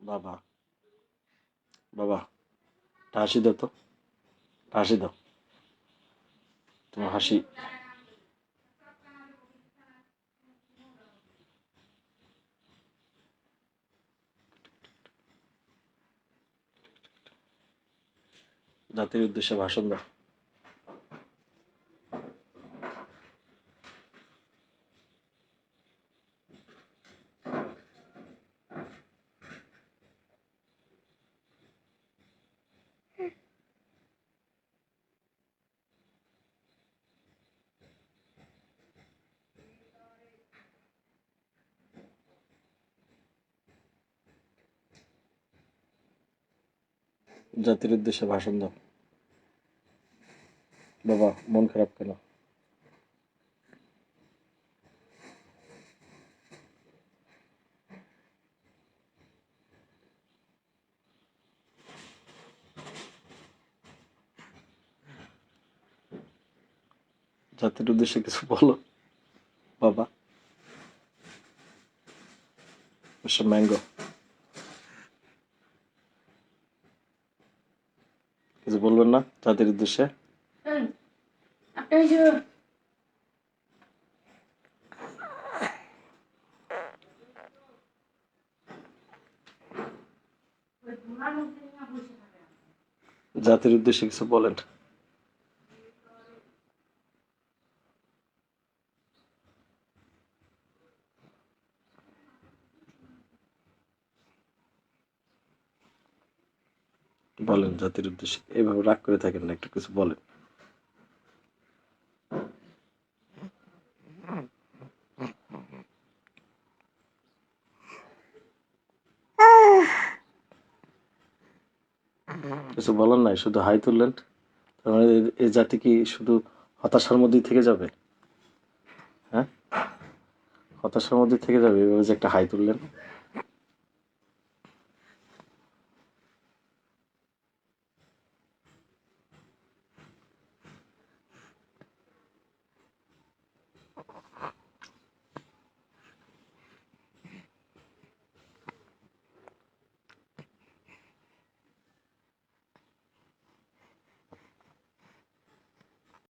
বাবা। বাবা হাসি দাও তো। হাসি দাও। তোমার হাসি। জাতির উদ্দেশ্যে ভাষণ দাও। জাতির উদ্দেশ্যে ভাষণ দাও। বাবা মন খারাপ কেন? জাতির উদ্দেশ্যে কিছু বলো। বাবা ম্যাঙ্গো। কিছু বলবেন না? জাতির উদ্দেশ্যে। জাতির উদ্দেশ্যে কিছু বলেন। বলেন জাতির উদ্দেশ্যে। এভাবে রাগ করে থাকেন না, একটু কিছু বলেন। কিছু বলার নাই, শুধু হাই তুললেন। তার মানে এ- জাতি কি শুধু হতাশার মধ্যেই থেকে যাবে? হ্যাঁ? হতাশার মধ্যে থেকে যাবে, এভাবে যে একটা হাই তুললেন।